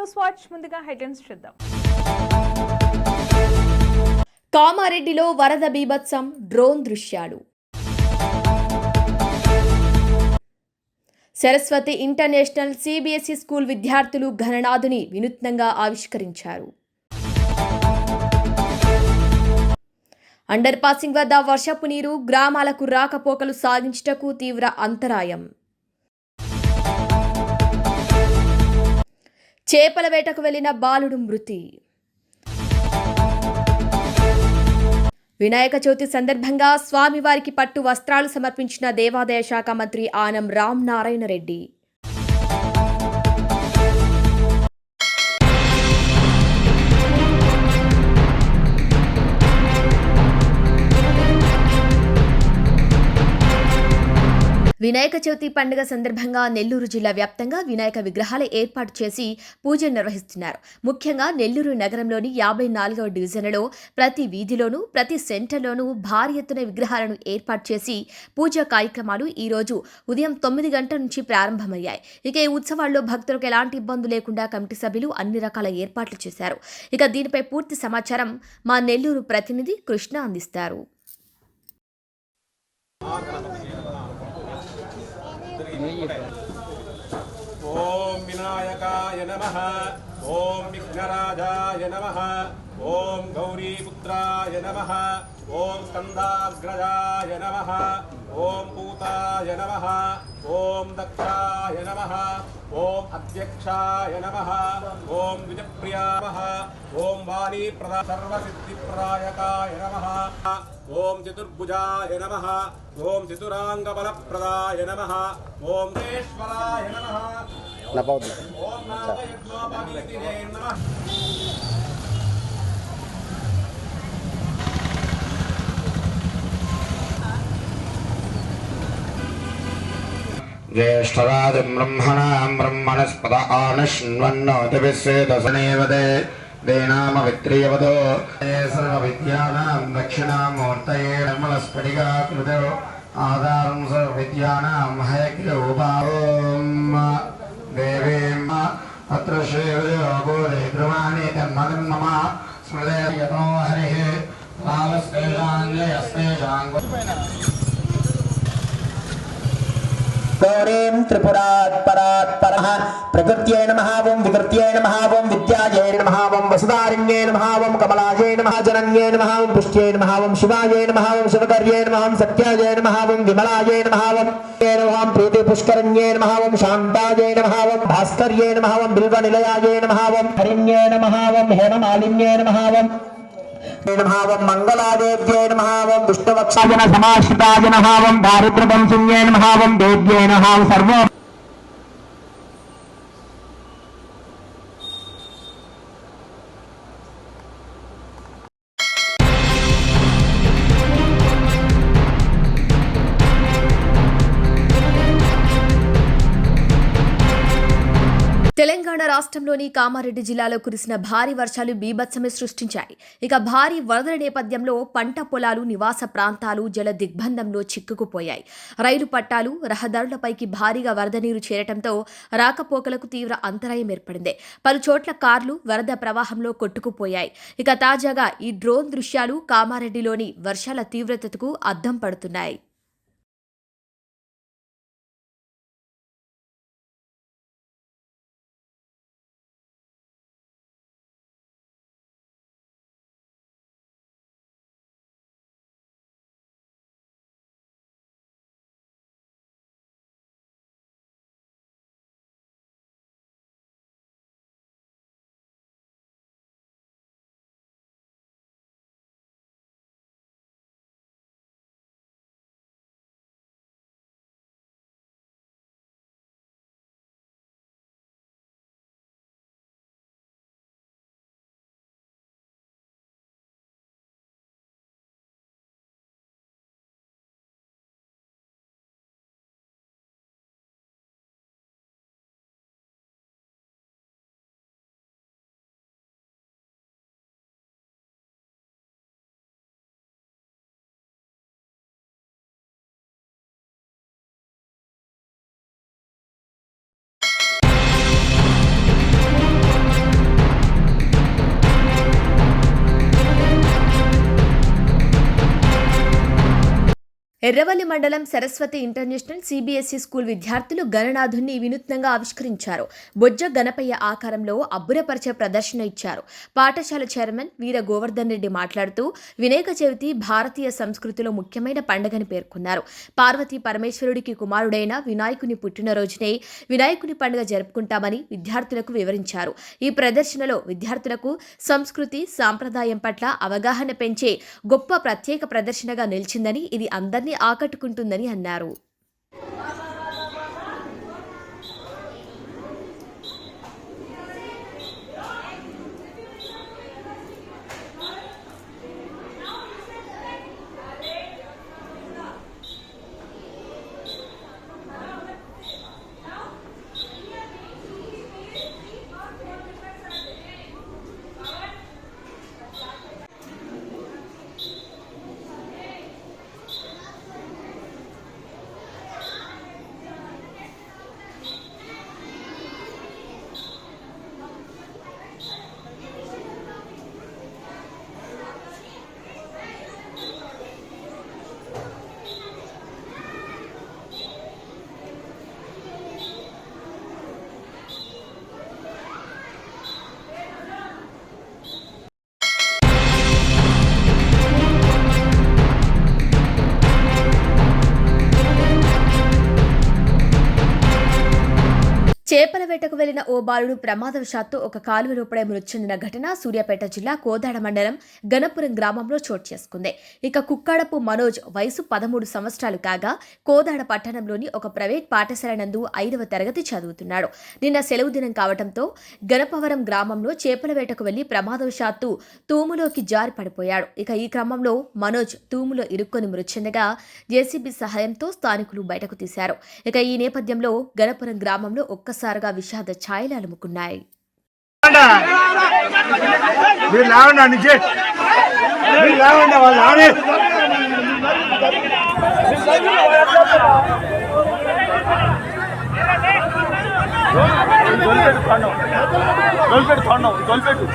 News watch ముందుగా headlines చూద్దాం. కామారెడ్డిలో వరద బీభత్సం డ్రోన్ దృశ్యాలు. సరస్వతి ఇంటర్నేషనల్ సిబిఎస్ఈ స్కూల్ విద్యార్థులు ఘననాథుని వినూత్నంగా ఆవిష్కరించారు. అండర్ పాసింగ్ వద్ద వర్షపు నీరు గ్రామాలకు రాకపోకలు సాగించటకు తీవ్ర అంతరాయం. చేపల వేటకు వెళ్ళిన బాలుడు మృతి. వినాయక చవితి సందర్భంగా స్వామివారికి పట్టు వస్త్రాలు సమర్పించిన దేవాదాయ శాఖ మంత్రి ఆనం రామ్ నారాయణ రెడ్డి. వినాయక చవితి పండుగ సందర్భంగా నెల్లూరు జిల్లా వ్యాప్తంగా వినాయక విగ్రహాల ఏర్పాటు చేసి పూజలు నిర్వహిస్తున్నారు. ముఖ్యంగా నెల్లూరు నగరంలోని యాభై నాలుగవ డివిజన్లో ప్రతి వీధిలోనూ ప్రతి సెంటర్లోనూ భారీ ఎత్తున విగ్రహాలను ఏర్పాటు చేసి పూజా కార్యక్రమాలు ఈరోజు ఉదయం తొమ్మిది గంటల నుంచి ప్రారంభమయ్యాయి. ఇక ఈ ఉత్సవాల్లో భక్తులకు ఎలాంటి ఇబ్బంది లేకుండా కమిటీ సభ్యులు అన్ని రకాల ఏర్పాట్లు చేశారు. ఇక దీనిపై పూర్తి సమాచారం మా నెల్లూరు ప్రతినిధి కృష్ణ అందిస్తారు. ఓం వినాయకాయ నమ ఓం విఘ్నరాజాయ నమ ఓం గౌరీపుత్రాయ నమ ఓం స్కందాగ్రజాయ నమ ఓం పూతాయ నమ ఓం దక్షాయ నమ ఓం అధ్యక్షాయ నమ ఓం విజప్రియాయ నమ ఓం వాణీప్రద సర్వసిద్ధిప్రదాయకాయ నమ ఓం చతుర్భుజాయ నమ ఓం చతురాంగబలప్రదాయ నమ ఓం దేశ్వరాయ నమ ఓం నాగయజ్ఞోపవీతినే నమ ज्येष्ठराजम् ब्रह्मणाम् ब्रह्मणस्पद आनश्वन्नोतिभिस्वेदसनेवदे देनामवित्रियवदो ये सर्वविद्यानाम् दक्षिणामूर्तये निर्मलस्फटिकाकृतौ आधारम् सर्वविद्यानाम् हयग्रौपाम् देवीम् अत्र श्रीविजयोगोदे ध्रुवाणि तन्मदम् मम स्मृते यतो हरिः గౌరీం త్రిపురాత్ పరాత్ పర ప్రకృత్యై నమ ఓం వికృత్యై నమ ఓం విద్యాజై నమ ఓం వసుధారణ్యై నమ ఓం కమలాజై నమ జనన్యై నమ ఓం పుష్ట్యై నమ ఓం శివాజై నమ ఓం శివకర్యై నమ ఓం సత్యాజై నమ ఓం విమలాజై నమ ఓం ఓం ప్రీతి పుష్కరణ్యై నమ ఓం శాంతాజై నమ ఓం బిల్వ నిలయాజై నమ ఓం హరిణ్యై నమ ఓం హేమమాలిన్యై वं मङ्गलादेव्यै नमः वं विष्णुवक्षाय समाश्रिताय नमः वं दारिद्र्यवंशिन्यै नमः वं देव्यै नमः वं రాష్ట్రంలోని కామారెడ్డి జిల్లాలో కురిసిన భారీ వర్షాలు బీభత్సమే సృష్టించాయి. ఇక భారీ వరదల నేపథ్యంలో పంట పొలాలు నివాస ప్రాంతాలు జల దిగ్బంధంలో చిక్కుకుపోయాయి. రైలు పట్టాలు రహదారులపైకి భారీగా వరద నీరు చేరటంతో రాకపోకలకు తీవ్ర అంతరాయం ఏర్పడింది. పలు చోట్ల కార్లు వరద ప్రవాహంలో కొట్టుకుపోయాయి. ఇక తాజాగా ఈ డ్రోన్ దృశ్యాలు కామారెడ్డిలోని వర్షాల తీవ్రతకు అద్దం పడుతున్నాయి. ఎర్రవల్లి మండలం సరస్వతి ఇంటర్నేషనల్ సిబిఎస్ఈ స్కూల్ విద్యార్థులు గణనాథుని వినూత్నంగా ఆవిష్కరించారు. బొజ్జ గణపయ్య ఆకారంలో అబ్బురపరిచే ప్రదర్శన ఇచ్చారు. పాఠశాల చైర్మన్ వీర గోవర్ధన్ రెడ్డి మాట్లాడుతూ వినాయక చవితి భారతీయ సంస్కృతిలో ముఖ్యమైన పండుగని పేర్కొన్నారు. పార్వతీ పరమేశ్వరుడికి కుమారుడైన వినాయకుని పుట్టినరోజునే వినాయకుని పండుగ జరుపుకుంటామని విద్యార్థులకు వివరించారు. ఈ ప్రదర్శనలో విద్యార్థులకు సంస్కృతి సాంప్రదాయం పట్ల అవగాహన పెంచే గొప్ప ప్రత్యేక ప్రదర్శనగా నిలిచిందని ఇది అందరినీ ఆకట్టుకుంటుందని అన్నారు. చేపల వేటకు వెళ్ళిన ఓ బాలుడు ప్రమాదవశాత్తు ఒక కాలువలో పడే మృతి చెందిన ఘటన సూర్యాపేట జిల్లా కోదాడ మండలం గణపురం గ్రామంలో చోటు చేసుకుంది. ఇక కుక్కాడపు మనోజ్ వయసు పదమూడు సంవత్సరాలు కాగా కోదాడ పట్టణంలోని ఒక ప్రైవేట్ పాఠశాల నందు ఐదవ తరగతి చదువుతున్నాడు. నిన్న సెలవు దినం కావడంతో గణపవరం గ్రామంలో చేపల వేటకు వెళ్ళి ప్రమాదవశాత్తు తూములోకి జారి పడిపోయాడు. ఇక ఈ క్రమంలో మనోజ్ తూములో ఇరుక్కొని మృతి చెందగా జేసీబీ సహాయంతో స్థానికులు బయటకు తీశారు. ఇక ఈ నేపథ్యంలో గణపురం గ్రామంలో ఒక్క ఒక్కసారిగా విషాద ఛాయలు అలుముకున్నాయి. తొలిపెట్టు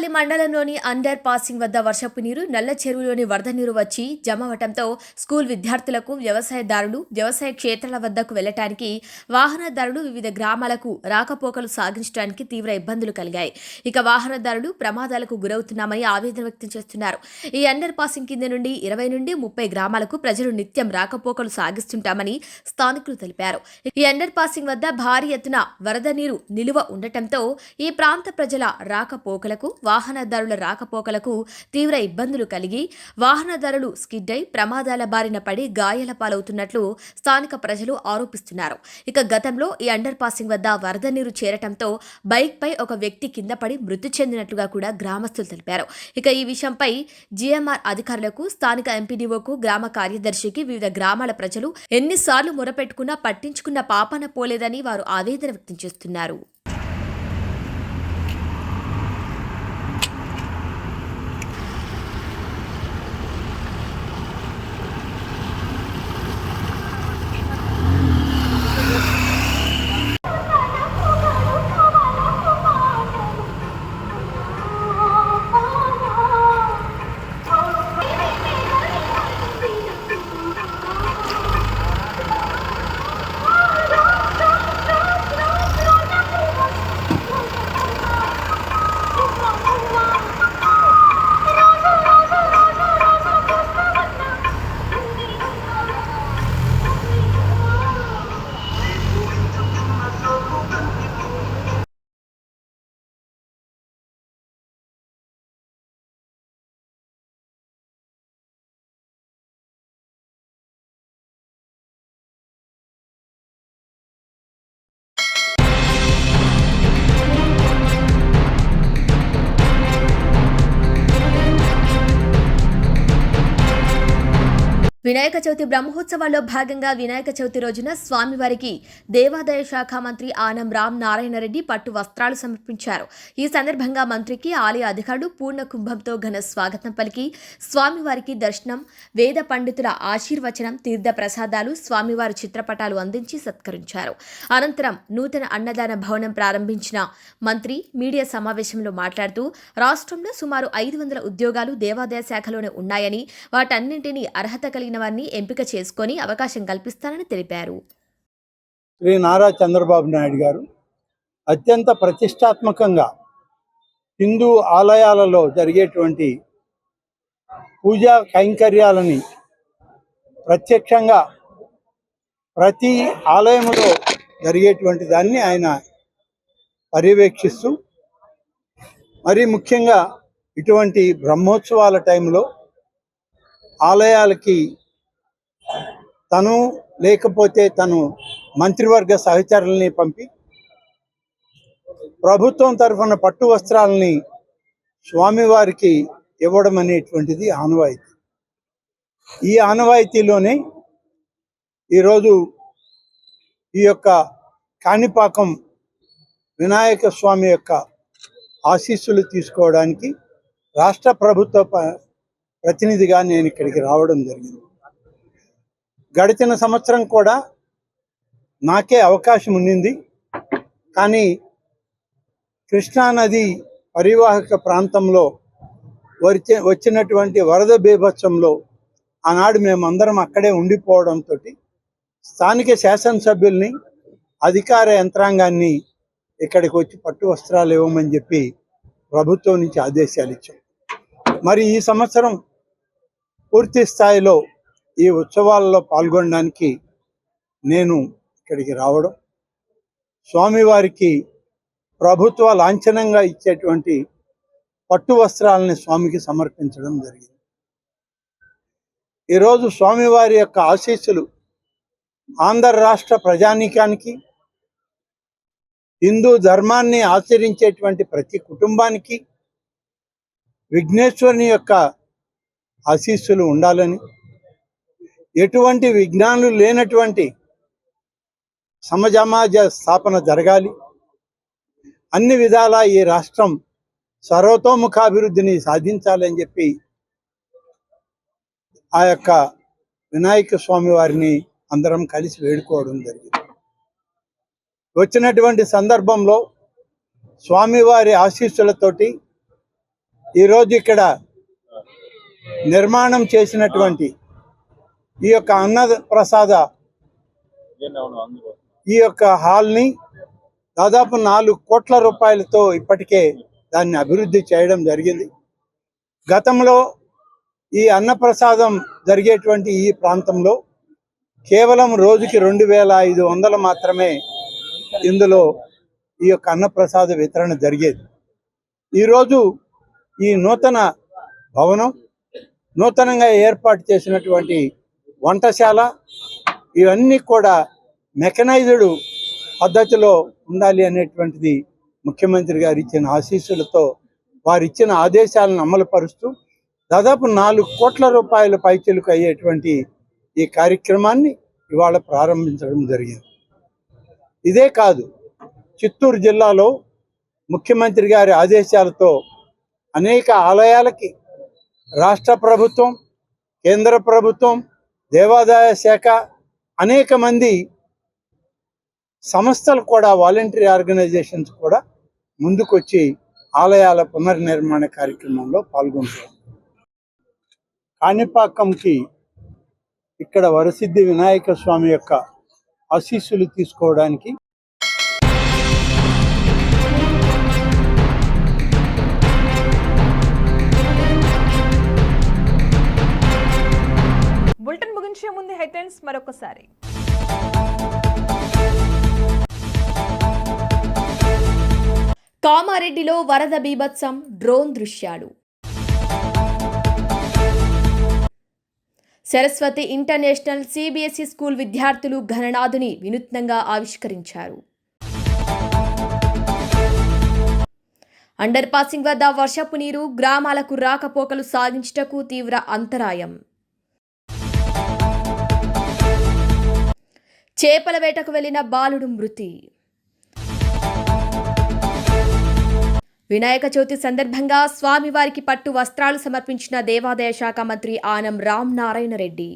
తొండం మండలంలోని అండర్ పాసింగ్ వద్ద వర్షపు నీరు నల్ల చెరువులోని వరద నీరు వచ్చి జమవటంతో స్కూల్ విద్యార్థులకు వ్యవసాయదారులు వ్యవసాయ క్షేత్రాల వద్దకు వెళ్ళటానికి వాహనదారులు వివిధ గ్రామాలకు రాకపోకలు సాగించడానికి తీవ్ర ఇబ్బందులు కలిగాయి. ఇక వాహనదారులు ప్రమాదాలకు గురవుతున్నామని ఆవేదన వ్యక్తం చేస్తున్నారు. ఈ అండర్ పాసింగ్ కింద నుండి ఇరవై నుండి ముప్పై గ్రామాలకు ప్రజలు నిత్యం రాకపోకలు సాగిస్తుంటామని స్థానికులు తెలిపారు. ఈ అండర్ పాసింగ్ వద్ద భారీ ఎత్తున వరద నీరు నిలువ ఉండటంతో ఈ ప్రాంత ప్రజల రాకపోకలకు వాహనదారుల రాకపోకలకు తీవ్ర ఇబ్బందులు కలిగి వాహనదారులు స్కిడ్ అయి ప్రమాదాల బారిన పడి గాయాల పాలవుతున్నట్లు స్థానిక ప్రజలు ఆరోపిస్తున్నారు. ఇక గతంలో ఈ అండర్ పాసింగ్ వద్ద వరద నీరు చేరటంతో బైక్పై ఒక వ్యక్తి కింద పడి మృతి చెందినట్లుగా కూడా గ్రామస్తులు తెలిపారు. ఇక ఈ విషయంపై జీఎంఆర్ అధికారులకు స్థానిక ఎంపీడీఓకు గ్రామ కార్యదర్శికి వివిధ గ్రామాల ప్రజలు ఎన్నిసార్లు మొరపెట్టుకున్నా పట్టించుకున్న పాపన పోలేదని వారు ఆవేదన వ్యక్తం చేస్తున్నారు. వినాయక చవితి బ్రహ్మోత్సవాల్లో భాగంగా వినాయక చవితి రోజున స్వామివారికి దేవాదాయ శాఖ మంత్రి ఆనం రామ్ నారాయణ రెడ్డి పట్టు వస్త్రాలు సమర్పించారు. ఈ సందర్భంగా మంత్రికి ఆలయ అధికారులు పూర్ణ కుంభంతో ఘన స్వాగతం పలికి స్వామివారికి దర్శనం వేద పండితుల ఆశీర్వచనం తీర్థ ప్రసాదాలు స్వామివారి చిత్రపటాలు అందించి సత్కరించారు. అనంతరం నూతన అన్నదాన భవనం ప్రారంభించిన మంత్రి మీడియా సమావేశంలో మాట్లాడుతూ రాష్ట్రంలో సుమారు ఐదు వందల ఉద్యోగాలు దేవాదాయ శాఖలోనే ఉన్నాయని వాటన్నింటినీ అర్హత కలిగిన వారిని ఎంపిక చేసుకొని అవకాశం కల్పిస్తానని తెలిపారు. శ్రీ నారా చంద్రబాబు నాయుడు గారు అత్యంత ప్రతిష్టాత్మకంగా హిందూ ఆలయాలలో జరిగేటువంటి పూజా కైంకర్యాలని ప్రత్యక్షంగా ప్రతి ఆలయంలో జరిగేటువంటి దాన్ని ఆయన పర్యవేక్షిస్తూ మరి ముఖ్యంగా ఇటువంటి బ్రహ్మోత్సవాల టైంలో ఆలయాలకి తను లేకపోతే తను మంత్రివర్గ సహచరుల్ని పంపి ప్రభుత్వం తరఫున పట్టు వస్త్రాలని స్వామివారికి ఇవ్వడం అనేటువంటిది ఆనవాయితీ. ఈ ఆనవాయితీలోనే ఈరోజు ఈ యొక్క కాణిపాకం వినాయక స్వామి యొక్క ఆశీస్సులు తీసుకోవడానికి రాష్ట్ర ప్రభుత్వ ప- ప్రతినిధిగా నేను ఇక్కడికి రావడం జరిగింది. గడిచిన సంవత్సరం కూడా నాకే అవకాశం ఉండింది. కానీ కృష్ణానది పరివాహక ప్రాంతంలో వచ్చే వచ్చినటువంటి వరద బీభత్సంలో ఆనాడు మేమందరం అక్కడే ఉండిపోవడంతో స్థానిక శాసనసభ్యుల్ని అధికార యంత్రాంగాన్ని ఇక్కడికి వచ్చి పట్టు వస్త్రాలు ఇవ్వమని చెప్పి ప్రభుత్వం నుంచి ఆదేశాలు ఇచ్చాం. మరి ఈ సంవత్సరం పూర్తి స్థాయిలో ఈ ఉత్సవాల్లో పాల్గొనడానికి నేను ఇక్కడికి రావడం స్వామివారికి ప్రభుత్వ లాంఛనంగా ఇచ్చేటువంటి పట్టు వస్త్రాలని స్వామికి సమర్పించడం జరిగింది. ఈరోజు స్వామివారి యొక్క ఆశీస్సులు ఆంధ్ర రాష్ట్ర ప్రజానీకానికి హిందూ ధర్మాన్ని ఆచరించేటువంటి ప్రతి కుటుంబానికి విఘ్నేశ్వరుని యొక్క ఆశీస్సులు ఉండాలని ఎటువంటి విజ్ఞానులు లేనటువంటి సమజమాజ స్థాపన జరగాలి. అన్ని విధాల ఈ రాష్ట్రం సర్వతోముఖాభివృద్ధిని సాధించాలని చెప్పి ఆ యొక్క వినాయక స్వామి వారిని అందరం కలిసి వేడుకోవడం జరిగింది. వచ్చినటువంటి సందర్భంలో స్వామివారి ఆశీస్సులతోటి ఈరోజు ఇక్కడ నిర్మాణం చేసినటువంటి ఈ యొక్క అన్న ప్రసాద ఈ యొక్క హాల్ని దాదాపు నాలుగు కోట్ల రూపాయలతో ఇప్పటికే దాన్ని అభివృద్ధి చేయడం జరిగింది. గతంలో ఈ అన్నప్రసాదం జరిగేటువంటి ఈ ప్రాంతంలో కేవలం రోజుకి రెండు వేల ఐదు వందలు మాత్రమే ఇందులో ఈ యొక్క అన్నప్రసాద వితరణ జరిగేది. ఈరోజు ఈ నూతన భవనం నూతనంగా ఏర్పాటు చేసినటువంటి వంటశాల ఇవన్నీ కూడా మెకనైజ్డ్ పద్ధతిలో ఉండాలి అనేటువంటిది ముఖ్యమంత్రి గారు ఇచ్చిన ఆశీస్సులతో వారు ఇచ్చిన ఆదేశాలను అమలుపరుస్తూ దాదాపు నాలుగు కోట్ల రూపాయల పైచలకు అయ్యేటువంటి ఈ కార్యక్రమాన్ని ఇవాళ ప్రారంభించడం జరిగింది. ఇదే కాదు చిత్తూరు జిల్లాలో ముఖ్యమంత్రి గారి ఆదేశాలతో అనేక ఆలయాలకి రాష్ట్ర ప్రభుత్వం కేంద్ర ప్రభుత్వం దేవాదాయ శాఖ అనేక మంది సంస్థలు కూడా వాలంటరీ ఆర్గనైజేషన్స్ కూడా ముందుకొచ్చి ఆలయాల పునర్నిర్మాణ కార్యక్రమంలో పాల్గొంటారు. కాణిపాకంకి ఇక్కడ వరసిద్ధి వినాయక స్వామి యొక్క ఆశీస్సులు తీసుకోవడానికి హెడ్లైన్స్ మరొకసారి. కామారెడ్డిలో వరద బీభత్సం డ్రోన్ దృశ్యాలు. సరస్వతి ఇంటర్నేషనల్ సిబిఎస్ఈ స్కూల్ విద్యార్థులు ఘననాథుని వినూత్నంగా ఆవిష్కరించారు. అండర్ పాసింగ్ వద్ద వర్షపు నీరు గ్రామాలకు రాకపోకలు సాగించటకు తీవ్ర అంతరాయం. చేపల వేటకు వెళ్ళిన బాలుడు మృతి. వినాయక చవితి సందర్భంగా స్వామివారికి పట్టు వస్త్రాలు సమర్పించిన దేవాదాయ శాఖ మంత్రి ఆనం రామ్ నారాయణ రెడ్డి.